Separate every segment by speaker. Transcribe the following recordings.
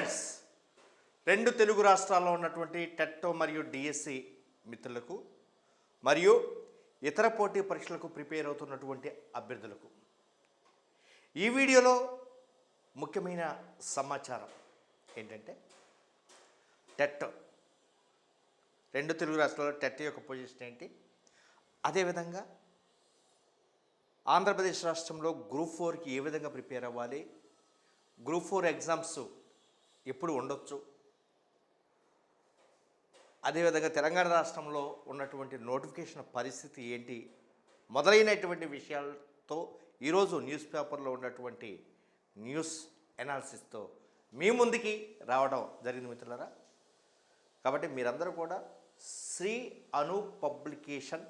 Speaker 1: Students రెండు తెలుగు రాష్ట్రాల్లో ఉన్నటువంటి టెట్టో మరియు డిఎస్సి మిత్రులకు మరియు ఇతర పోటీ పరీక్షలకు ప్రిపేర్ అవుతున్నటువంటి అభ్యర్థులకు. ఈ వీడియోలో ముఖ్యమైన సమాచారం ఏంటంటే టెట్ రెండు తెలుగు రాష్ట్రాల్లో టెట్ యొక్క పొజిషన్ ఏంటి? అదేవిధంగా ఆంధ్రప్రదేశ్ రాష్ట్రంలో గ్రూప్ ఫోర్కి ఏ విధంగా ప్రిపేర్ అవ్వాలి? గ్రూప్ ఫోర్ ఎగ్జామ్స్ ఎప్పుడు ఉండొచ్చు. అదేవిధంగా తెలంగాణ రాష్ట్రంలో ఉన్నటువంటి నోటిఫికేషన్ పరిస్థితి ఏంటి మొదలైనటువంటి విషయాలతో ఈరోజు న్యూస్ పేపర్లో ఉన్నటువంటి న్యూస్ ఎనాలిసిస్తో మీ ముందుకి రావడం జరిగింది మిత్రులరా. కాబట్టి మీరందరూ కూడా శ్రీ అను పబ్లికేషన్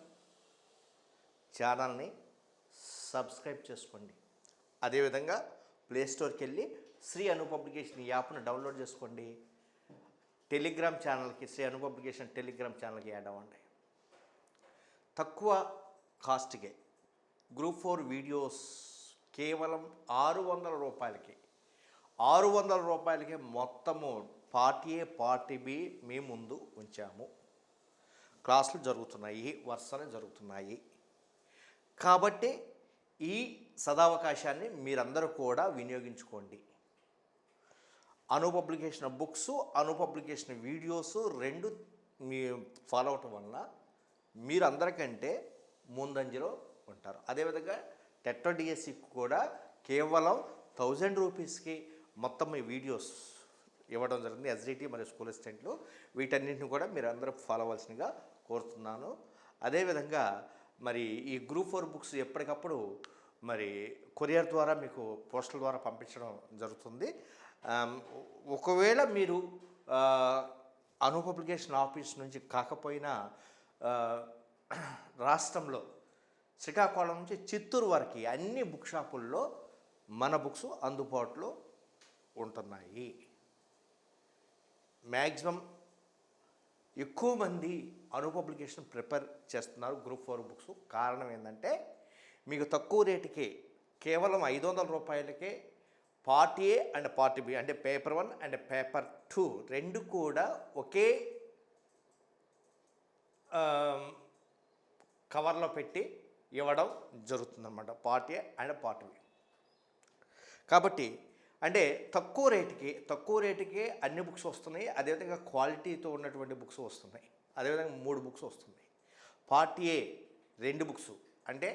Speaker 1: ఛానల్ని సబ్స్క్రైబ్ చేసుకోండి. అదేవిధంగా ప్లే స్టోర్కి వెళ్ళి శ్రీ అను పబ్లికేషన్ యాప్ను డౌన్లోడ్ చేసుకోండి. టెలిగ్రామ్ ఛానల్కి శ్రీ అను పబ్లికేషన్ టెలిగ్రామ్ ఛానల్కి యాడ్ అవ్వండి. తక్కువ కాస్ట్కే గ్రూప్ ఫోర్ వీడియోస్ కేవలం ఆరు వందల రూపాయలకి. ఆరు వందల రూపాయలకి మొత్తము పార్టీ ఏ పార్టీ బి మీ ముందు ఉంచాము. క్లాసులు జరుగుతున్నాయి వరుసనే జరుగుతున్నాయి. కాబట్టి ఈ సదావకాశాన్ని మీరందరూ కూడా వినియోగించుకోండి. Anu publication books Anu publication videos రెండు మీ ఫాలో అవటం వల్ల మీరు అందరికంటే ముందంజలో ఉంటారు. అదేవిధంగా టెట్టో డిఎస్సి కూడా కేవలం థౌజండ్ రూపీస్కి మొత్తం ఈ వీడియోస్ ఇవ్వడం జరిగింది. ఎస్డిటి మరియు స్కూల్ అసిస్టెంట్లు. వీటన్నింటిని కూడా మీరు అందరూ ఫాలో అవ్వాల్సిందిగా కోరుతున్నాను. అదేవిధంగా మరి ఈ గ్రూప్ ఫోర్ బుక్స్ ఎప్పటికప్పుడు మరి కొరియర్ ద్వారా మీకు పోస్టల్ ద్వారా పంపించడం జరుగుతుంది. ఒకవేళ మీరు ఆ, అను పబ్లికేషన్ ఆఫీస్ నుంచి కాకపోయినా రాష్ట్రంలో శ్రీకాకుళం నుంచి చిత్తూరు వరకు అన్ని బుక్ షాపుల్లో మన బుక్స్ అందుబాటులో ఉంటున్నాయి. మ్యాక్సిమం ఎక్కువ మంది అను పబ్లికేషన్ ప్రిపేర్ చేస్తున్నారు గ్రూప్ ఫోర్ బుక్స్. కారణం ఏంటంటే మీకు తక్కువ రేటుకే కేవలం ఐదు వందల రూపాయలకే part A and part B అంటే paper one and paper two రెండు కూడా ఒకే కవర్లో పెట్టి ఇవ్వడం జరుగుతుందన్నమాట. Part A and part B కాబట్టి అంటే తక్కువ రేటుకి తక్కువ రేటుకి అన్ని బుక్స్ వస్తున్నాయి అదేవిధంగా క్వాలిటీతో ఉన్నటువంటి బుక్స్ వస్తున్నాయి అదేవిధంగా మూడు బుక్స్ వస్తున్నాయి. పార్ట్ ఏ రెండు బుక్స్ అంటే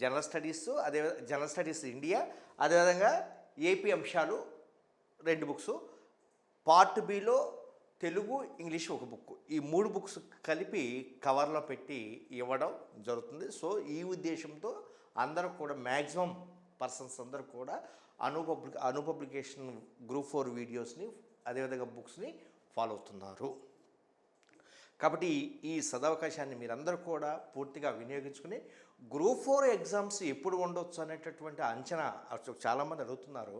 Speaker 1: జనరల్ స్టడీస్ అదే జనరల్ స్టడీస్ ఇండియా అదేవిధంగా ఏపీ అంశాలు రెండు బుక్స్. పార్ట్ బిలో తెలుగు ఇంగ్లీష్ ఒక బుక్. ఈ మూడు బుక్స్ కలిపి కవర్లో పెట్టి ఇవ్వడం జరుగుతుంది. సో ఈ ఉద్దేశంతో అందరూ కూడా మ్యాక్సిమం పర్సన్స్ అందరూ కూడా అనుపబ్లి అనుపబ్లికేషన్ గ్రూప్ ఫోర్ వీడియోస్ని అదేవిధంగా బుక్స్ని ఫాలో అవుతున్నారు. కాబట్టి ఈ సదవకాశాన్ని మీరందరూ కూడా పూర్తిగా వినియోగించుకుని గ్రూప్ ఫోర్ ఎగ్జామ్స్ ఎప్పుడు ఉండొచ్చు అనేటటువంటి అంచనా అసలు చాలామంది అడుగుతున్నారు.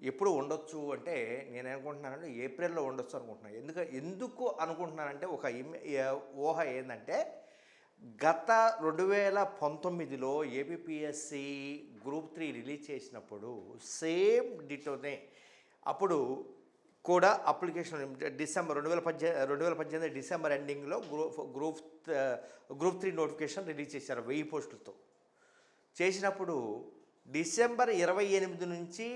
Speaker 1: ఎప్పుడు ఉండొచ్చు అంటే నేను అనుకుంటున్నానంటే ఏప్రిల్లో ఉండొచ్చు అనుకుంటున్నాను ఎందుకు ఎందుకు అనుకుంటున్నానంటే ఒక ఊహ ఏంటంటే గత రెండు వేల పంతొమ్మిదిలో ఏబిపిఎస్సి గ్రూప్ త్రీ రిలీజ్ చేసినప్పుడు సేమ్ డిటోనే అప్పుడు కూడా అప్లికేషన్ డిసెంబర్ రెండు వేల పద్దెనిమిది రెండు వేల పద్దెనిమిది డిసెంబర్ ఎండింగ్లో group group group three notification release చేశారు వెయ్యి పోస్టులతో. చేసినప్పుడు డిసెంబర్ ఇరవై ఎనిమిది నుంచి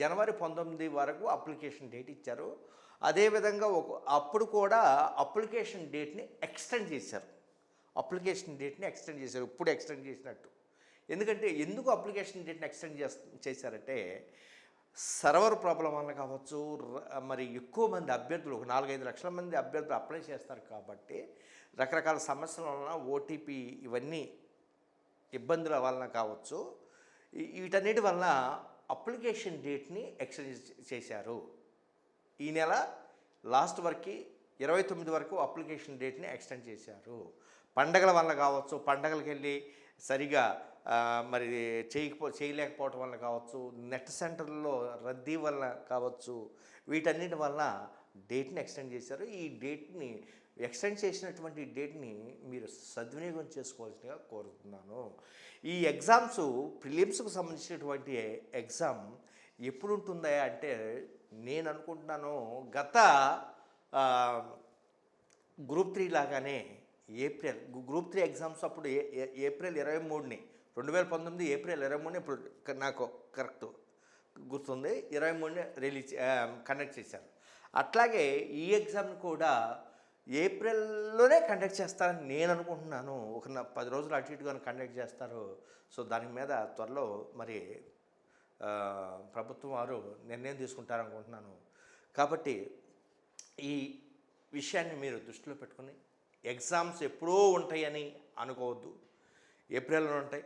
Speaker 1: జనవరి పంతొమ్మిది వరకు అప్లికేషన్ డేట్ ఇచ్చారు. అదేవిధంగా ఒక అప్పుడు కూడా అప్లికేషన్ డేట్ని ఎక్స్టెండ్ చేశారు. అప్లికేషన్ డేట్ని ఎక్స్టెండ్ చేశారు. ఇప్పుడు ఎక్స్టెండ్ చేసినట్టు. ఎందుకంటే ఎందుకు అప్లికేషన్ డేట్ని ఎక్స్టెండ్ చేస్తారంటే చేశారంటే సర్వర్ ప్రాబ్లం వల్ల కావచ్చు మరి ఎక్కువ మంది అభ్యర్థులు ఒక నాలుగైదు లక్షల మంది అభ్యర్థులు అప్లై చేస్తారు కాబట్టి రకరకాల సమస్యల వలన ఓటీపీ ఇవన్నీ ఇబ్బందుల వలన కావచ్చు. వీటన్నిటి వలన అప్లికేషన్ డేట్ని ఎక్స్టెండ్ చేశారు. ఈ నెల లాస్ట్ వరకు ఇరవై తొమ్మిది వరకు అప్లికేషన్ డేట్ని ఎక్స్టెండ్ చేశారు. పండగల వల్ల కావచ్చు పండగలకు వెళ్ళి సరిగా మరి చేయకపో చేయలేకపోవటం వల్ల కావచ్చు నెట్ సెంటర్లో రద్దీ వల్ల కావచ్చు వీటన్నిటి వల్ల డేట్ని ఎక్స్టెండ్ చేశారు. ఈ డేట్ని ఎక్స్టెండ్ చేసినటువంటి డేట్ని మీరు సద్వినియోగం చేసుకోవాల్సిందిగా కోరుతున్నాను. ఈ ఎగ్జామ్స్ ప్రిలిమ్స్కు సంబంధించినటువంటి ఎగ్జామ్ ఎప్పుడు ఉంటుందా అంటే నేను అనుకుంటున్నాను గత గ్రూప్ త్రీ లాగానే ఏప్రిల్ గ్రూప్ త్రీ ఎగ్జామ్స్ అప్పుడు ఏ ఏప్రిల్ ఇరవై మూడుని రెండు వేల పంతొమ్మిది ఏప్రిల్ ఇరవై మూడుని ఇప్పుడు నాకు కరెక్ట్ గుర్తుంది. ఇరవై మూడుని రిలీజ్ కండక్ట్ చేశారు. అట్లాగే ఈ ఎగ్జామ్ని కూడా ఏప్రిల్లోనే కండక్ట్ చేస్తారని నేను అనుకుంటున్నాను. ఒక పది రోజులు అటు ఇటుగా కండక్ట్ చేస్తారు. సో దాని మీద త్వరలో మరి ప్రభుత్వం వారు నిర్ణయం తీసుకుంటారనుకుంటున్నాను. కాబట్టి ఈ విషయాన్ని మీరు దృష్టిలో పెట్టుకుని ఎగ్జామ్స్ ఎప్పుడో ఉంటాయని అనుకోవద్దు. ఏప్రిల్లో ఉంటాయి.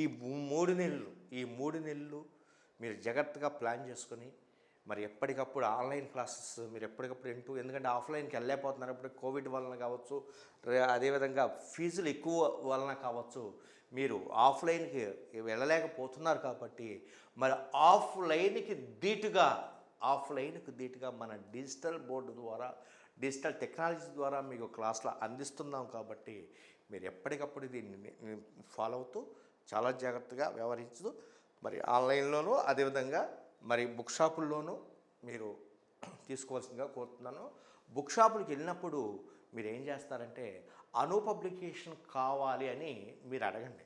Speaker 1: ఈ మూడు నెలలు ఈ మూడు నెలలు మీరు జాగ్రత్తగా ప్లాన్ చేసుకొని మరి ఎప్పటికప్పుడు ఆన్లైన్ క్లాసెస్ మీరు ఎప్పటికప్పుడు వింటూ ఎందుకంటే ఆఫ్లైన్కి వెళ్ళలేకపోతున్నారు. ఇప్పుడు కోవిడ్ వలన కావచ్చు అదేవిధంగా ఫీజులు ఎక్కువ వలన కావచ్చు మీరు ఆఫ్లైన్కి వెళ్ళలేకపోతున్నారు కాబట్టి మరి ఆఫ్లైన్కి ధీటుగా ఆఫ్లైన్కి ధీటుగా మన డిజిటల్ బోర్డు ద్వారా డిజిటల్ టెక్నాలజీ ద్వారా మీకు క్లాసులు అందిస్తున్నాం కాబట్టి మీరు ఎప్పటికప్పుడు దీన్ని ఫాలో అవుతూ చాలా జాగ్రత్తగా వ్యవహరించు మరి ఆన్లైన్లోనూ అదేవిధంగా మరి బుక్ షాపుల్లోనూ మీరు తీసుకోవాల్సిందిగా కోరుతున్నాను. బుక్ షాపులకు వెళ్ళినప్పుడు మీరు ఏం చేస్తారంటే అను పబ్లికేషన్ కావాలి అని మీరు అడగండి.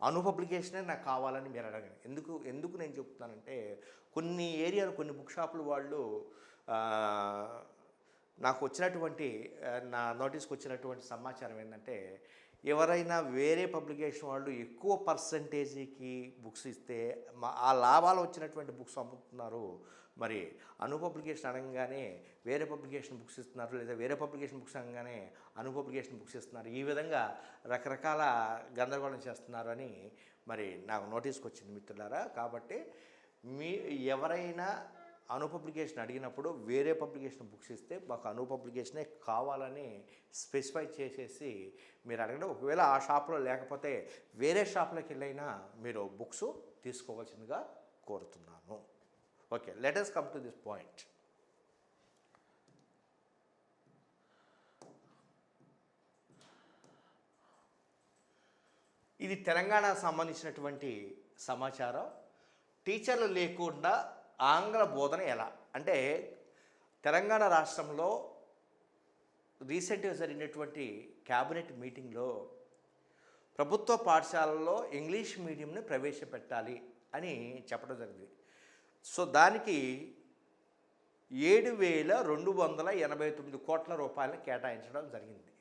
Speaker 1: అను పబ్లికేషనే నాకు కావాలని మీరు అడగండి. ఎందుకు ఎందుకు నేను చెప్తున్నానంటే కొన్ని ఏరియాలు కొన్ని బుక్ షాపులు వాళ్ళు నాకు వచ్చినటువంటి నా నోటీస్కి వచ్చినటువంటి సమాచారం ఏంటంటే ఎవరైనా వేరే పబ్లికేషన్ వాళ్ళు ఎక్కువ పర్సంటేజీకి బుక్స్ ఇస్తే మా ఆ లాభాలు వచ్చినటువంటి బుక్స్ అమ్ముతున్నారు. మరి అను పబ్లికేషన్ అనగానే వేరే పబ్లికేషన్ బుక్స్ ఇస్తున్నారు లేదా వేరే పబ్లికేషన్ బుక్స్ అనగానే అను పబ్లికేషన్ బుక్స్ ఇస్తున్నారు. ఈ విధంగా రకరకాల గందరగోళం చేస్తున్నారు అని మరి నాకు నోటీస్కి వచ్చింది మిత్రులారా. కాబట్టి మీ ఎవరైనా అను పబ్లికేషన్ అడిగినప్పుడు వేరే పబ్లికేషన్ బుక్స్ ఇస్తే మాకు అను పబ్లికేషనే కావాలని స్పెసిఫై చేసేసి మీరు అడగండి. ఒకవేళ ఆ షాప్లో లేకపోతే వేరే షాప్లోకి వెళ్ళైనా మీరు బుక్స్ తీసుకోవాల్సిందిగా కోరుతున్నాను. Okay letters come to this point ఇది తెలంగాణకు సంబంధించినటువంటి సమాచారం. టీచర్లు లేకుండా ఆంగ్ల బోధన ఎలా? అంటే తెలంగాణ రాష్ట్రంలో రీసెంట్గా జరిగినటువంటి క్యాబినెట్ మీటింగ్లో ప్రభుత్వ పాఠశాలల్లో ఇంగ్లీష్ మీడియంని ప్రవేశపెట్టాలి అని చెప్పడం జరిగింది. సో దానికి ఏడు వేల రెండు వందల ఎనభై తొమ్మిది కోట్ల రూపాయలను కేటాయించడం జరిగింది.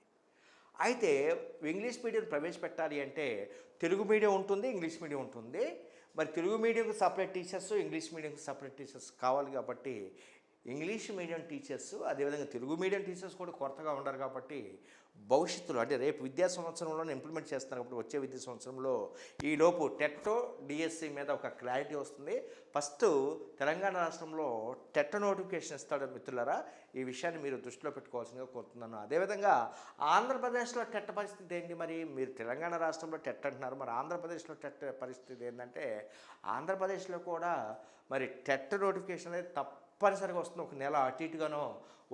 Speaker 1: అయితే ఇంగ్లీష్ మీడియం ప్రవేశపెట్టాలి అంటే తెలుగు మీడియం ఉంటుంది ఇంగ్లీష్ మీడియం ఉంటుంది. మరి తెలుగు మీడియంకు సపరేట్ టీచర్స్ ఇంగ్లీష్ మీడియంకు సపరేట్ టీచర్స్ కావాలి కాబట్టి ఇంగ్లీష్ మీడియం టీచర్స్ అదేవిధంగా తెలుగు మీడియం టీచర్స్ కూడా కొరతగా ఉండరు కాబట్టి భవిష్యత్తులో అంటే రేపు విద్యా సంవత్సరంలోనే ఇంప్లిమెంట్ చేస్తున్నారు కాబట్టి వచ్చే విద్యా సంవత్సరంలో ఈ లోపు టెట్టో డిఎస్సి మీద ఒక క్లారిటీ వస్తుంది. ఫస్ట్ తెలంగాణ రాష్ట్రంలో టెట్ నోటిఫికేషన్ ఇస్తాడు మిత్రులరా. ఈ విషయాన్ని మీరు దృష్టిలో పెట్టుకోవాల్సిందిగా కోరుతున్నాను. అదేవిధంగా ఆంధ్రప్రదేశ్లో టెట్ పరిస్థితి ఏంటి మరి? మీరు తెలంగాణ రాష్ట్రంలో టెట్ అంటున్నారు. మరి ఆంధ్రప్రదేశ్లో టెట్ పరిస్థితి ఏంటంటే ఆంధ్రప్రదేశ్లో కూడా మరి టెట్ నోటిఫికేషన్ అనేది తప్పనిసరిగా వస్తుంది. ఒక నెల అటు ఇటుగానో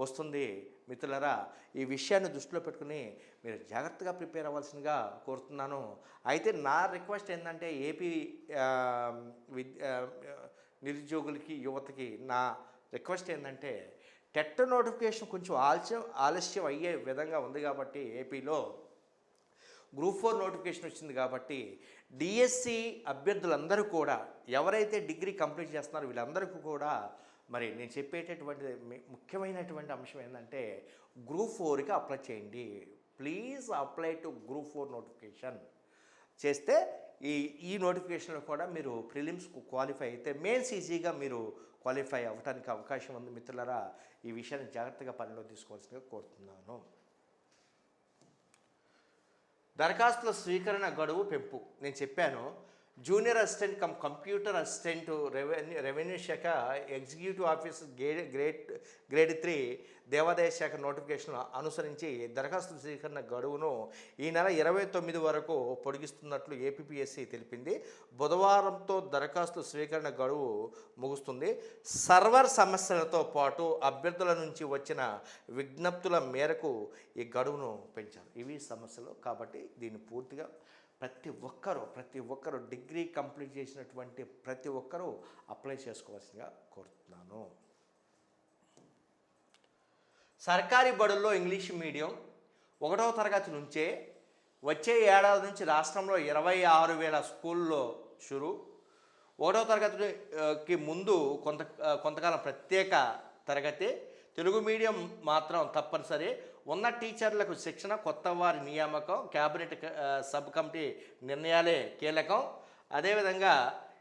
Speaker 1: వస్తుంది. మిత్రులరా ఈ విషయాన్ని దృష్టిలో పెట్టుకుని మీరు జాగ్రత్తగా ప్రిపేర్ అవ్వాల్సిందిగా కోరుతున్నాను. అయితే నా రిక్వెస్ట్ ఏంటంటే ఏపీ విద్ నిరుద్యోగులకి యువతకి నా రిక్వెస్ట్ ఏంటంటే టెట్ నోటిఫికేషన్ కొంచెం ఆలస్యం ఆలస్యం అయ్యే విధంగా ఉంది కాబట్టి ఏపీలో గ్రూప్ ఫోర్ నోటిఫికేషన్ వచ్చింది కాబట్టి డిఎస్సి అభ్యర్థులందరూ కూడా ఎవరైతే డిగ్రీ కంప్లీట్ చేస్తున్నారో వీళ్ళందరికీ కూడా మరి నేను చెప్పేటటువంటి ముఖ్యమైనటువంటి అంశం ఏంటంటే గ్రూప్ ఫోర్కి అప్లై చేయండి. Please apply to group four notification చేస్తే ఈ ఈ నోటిఫికేషన్లో కూడా మీరు ప్రిలిమ్స్కు క్వాలిఫై అయితే మెయిన్స్ ఈజీగా మీరు క్వాలిఫై అవ్వడానికి అవకాశం ఉంది మిత్రులరా. ఈ విషయాన్ని జాగ్రత్తగా పనిలో తీసుకోవాల్సిందిగా కోరుతున్నాను. దరఖాస్తుల స్వీకరణ గడువు పెంపు. నేను చెప్పాను junior assistant cum computer assistant revenue revenue శాఖ executive office grade grade grade three దేవాదాయ శాఖ నోటిఫికేషన్ అనుసరించి దరఖాస్తు స్వీకరణ గడువును ఈ నెల ఇరవై తొమ్మిది వరకు పొడిగిస్తున్నట్లు ఏపీపీఎస్సీ తెలిపింది. బుధవారంతో దరఖాస్తు స్వీకరణ గడువు ముగుస్తుంది. సర్వర్ సమస్యలతో పాటు అభ్యర్థుల నుంచి వచ్చిన విజ్ఞప్తుల మేరకు ఈ గడువును పెంచారు. ఇవి సమస్యలు కాబట్టి దీన్ని పూర్తిగా ప్రతి ఒక్కరూ ప్రతి ఒక్కరూ డిగ్రీ కంప్లీట్ చేసినటువంటి ప్రతి ఒక్కరూ అప్లై చేసుకోవాల్సిందిగా కోరుతున్నాను. సర్కారీ బడుల్లో ఇంగ్లీష్ మీడియం ఒకటవ తరగతి నుంచే వచ్చే ఏడాది నుంచి రాష్ట్రంలో ఇరవై ఆరు వేల స్కూల్లో షురు. ఒకటవ తరగతికి ముందు కొంత కొంతకాలం ప్రత్యేక తరగతి. తెలుగు మీడియం మాత్రం తప్పనిసరి. ఉన్న టీచర్లకు శిక్షణ కొత్త వారి నియామకం క్యాబినెట్ సబ్ కమిటీ నిర్ణయాలే కీలకం. అదేవిధంగా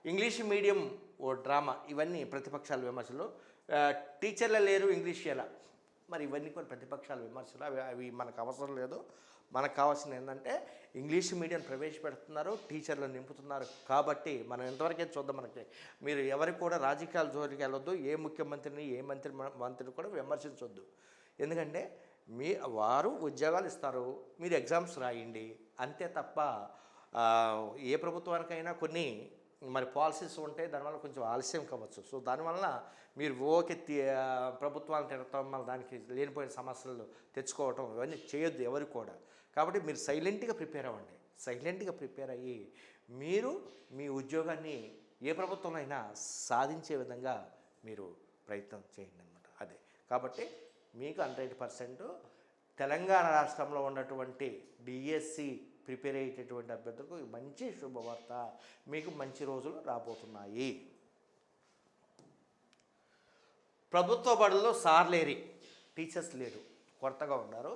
Speaker 1: ఇంగ్లీష్ మీడియం ఓ డ్రామా ఇవన్నీ ప్రతిపక్షాల విమర్శలు. టీచర్లు లేరు ఇంగ్లీష్ ఎలా? మరి ఇవన్నీ కూడా ప్రతిపక్షాల విమర్శలు. అవి అవి మనకు అవసరం లేదు. మనకు కావాల్సిన ఏంటంటే ఇంగ్లీష్ మీడియం ప్రవేశపెడుతున్నారు టీచర్లు నింపుతున్నారు. కాబట్టి మనం ఎంతవరకే చూద్దాం మనకి. మీరు ఎవరికి కూడా రాజకీయాల జోలికి వెళ్ళొద్దు. ఏ ముఖ్యమంత్రిని ఏ మంత్రి మంత్రిని కూడా విమర్శించొద్దు. ఎందుకంటే మీ వారు ఉద్యోగాలు ఇస్తారు మీరు ఎగ్జామ్స్ రాయండి అంతే తప్ప ఏ ప్రభుత్వానికైనా కొన్ని మరి పాలసీస్ ఉంటే దానివల్ల కొంచెం ఆలస్యం కావచ్చు. సో దానివల్ల మీరు ఓకే తి- ప్రభుత్వాన్ని తిడతాం మళ్ళీ దానికి లేనిపోయిన సమస్యలు తెచ్చుకోవటం ఇవన్నీ చేయొద్దు ఎవరు కూడా. కాబట్టి మీరు సైలెంట్గా ప్రిపేర్ అవ్వండి. సైలెంట్గా ప్రిపేర్ అయ్యి మీరు మీ ఉద్యోగాన్ని ఏ ప్రభుత్వం అయినా సాధించే విధంగా మీరు ప్రయత్నం చేయండి అనమాట అదే. కాబట్టి మీకు హండ్రెడ్ పర్సెంట్. తెలంగాణ రాష్ట్రంలో ఉన్నటువంటి డిఎస్సి ప్రిపేర్ అయ్యేటటువంటి అభ్యర్థులకు మంచి శుభవార్త. మీకు మంచి రోజులు రాబోతున్నాయి. ప్రభుత్వ బడుల్లో సార్లేరి టీచర్స్ లేరు. కొరతగా ఉన్నారు.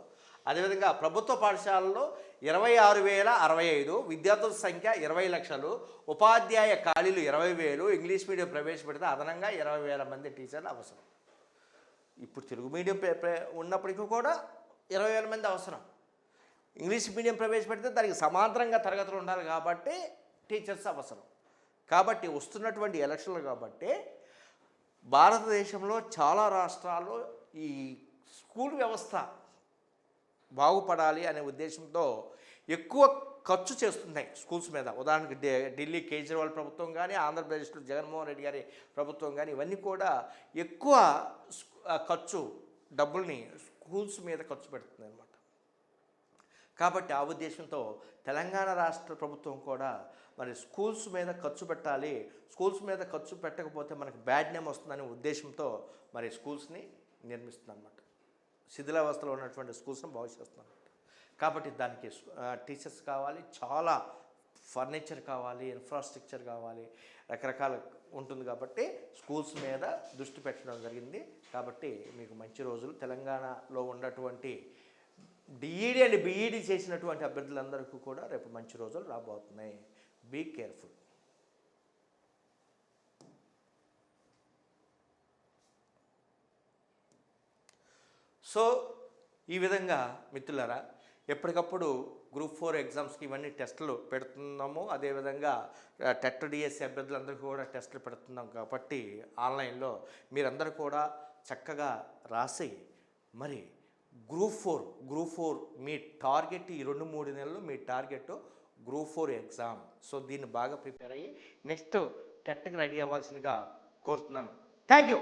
Speaker 1: అదేవిధంగా ప్రభుత్వ పాఠశాలలో ఇరవై ఆరు వేల అరవై ఐదు విద్యార్థుల సంఖ్య ఇరవై లక్షలు ఉపాధ్యాయ ఖాళీలు ఇరవై వేలు ఇంగ్లీష్ మీడియం ప్రవేశపెడితే అదనంగా ఇరవై వేల మంది టీచర్లు అవసరం. ఇప్పుడు తెలుగు మీడియం ఉన్నప్పటికీ కూడా ఇరవై వేల మంది అవసరం. ఇంగ్లీష్ మీడియం ప్రవేశపెడితే దానికి సమాంతరంగా తరగతులు ఉండాలి కాబట్టి టీచర్స్ అవసరం. కాబట్టి వస్తున్నటువంటి ఎలక్షన్లు కాబట్టి భారతదేశంలో చాలా రాష్ట్రాలు ఈ స్కూల్ వ్యవస్థ బాగుపడాలి అనే ఉద్దేశంతో ఎక్కువ ఖర్చు చేస్తున్నాయి స్కూల్స్ మీద. ఉదాహరణకి ఢిల్లీ కేజ్రీవాల్ ప్రభుత్వం కానీ ఆంధ్రప్రదేశ్లో జగన్మోహన్ రెడ్డి గారి ప్రభుత్వం కానీ ఇవన్నీ కూడా ఎక్కువ ఖర్చు డబ్బుల్ని స్కూల్స్ మీద ఖర్చు పెడుతుంది అనమాట కాబట్టి ఆ ఉద్దేశంతో తెలంగాణ రాష్ట్ర ప్రభుత్వం కూడా మరి స్కూల్స్ మీద ఖర్చు పెట్టాలి స్కూల్స్ మీద ఖర్చు పెట్టకపోతే మనకు బ్యాడ్ నేమ్ వస్తుందనే ఉద్దేశంతో మరి స్కూల్స్ని నిర్మిస్తుంది అనమాట శిథిలావస్థలో ఉన్నటువంటి స్కూల్స్ని బాగు చేస్తున్నాం కాబట్టి దానికి టీచర్స్ కావాలి చాలా ఫర్నిచర్ కావాలి ఇన్ఫ్రాస్ట్రక్చర్ కావాలి రకరకాల ఉంటుంది కాబట్టి స్కూల్స్ మీద దృష్టి పెట్టడం జరిగింది. కాబట్టి మీకు మంచి రోజులు. తెలంగాణలో ఉన్నటువంటి డిఈడి అండ్ బీఈడి చేసినటువంటి అభ్యర్థులందరికీ కూడా రేపు మంచి రోజులు రాబోతున్నాయి. బీ కేర్ఫుల్ సో ఈ విధంగా మిత్రులారా ఎప్పటికప్పుడు గ్రూప్ ఫోర్ ఎగ్జామ్స్కి ఇవన్నీ టెస్టులు పెడుతున్నాము. అదేవిధంగా టెట్ డిఎస్సి అభ్యర్థులందరికీ కూడా టెస్టులు పెడుతున్నాం కాబట్టి ఆన్లైన్లో మీరందరూ కూడా చక్కగా రాసి మరి గ్రూప్ ఫోర్ గ్రూప్ ఫోర్ మీ టార్గెట్ ఈ రెండు మూడు నెలలు మీ target group four exam. So దీన్ని బాగా ప్రిపేర్ అయ్యి నెక్స్ట్ టెట్కి రెడీ అవ్వాల్సిందిగా కోరుతున్నాను. Thank you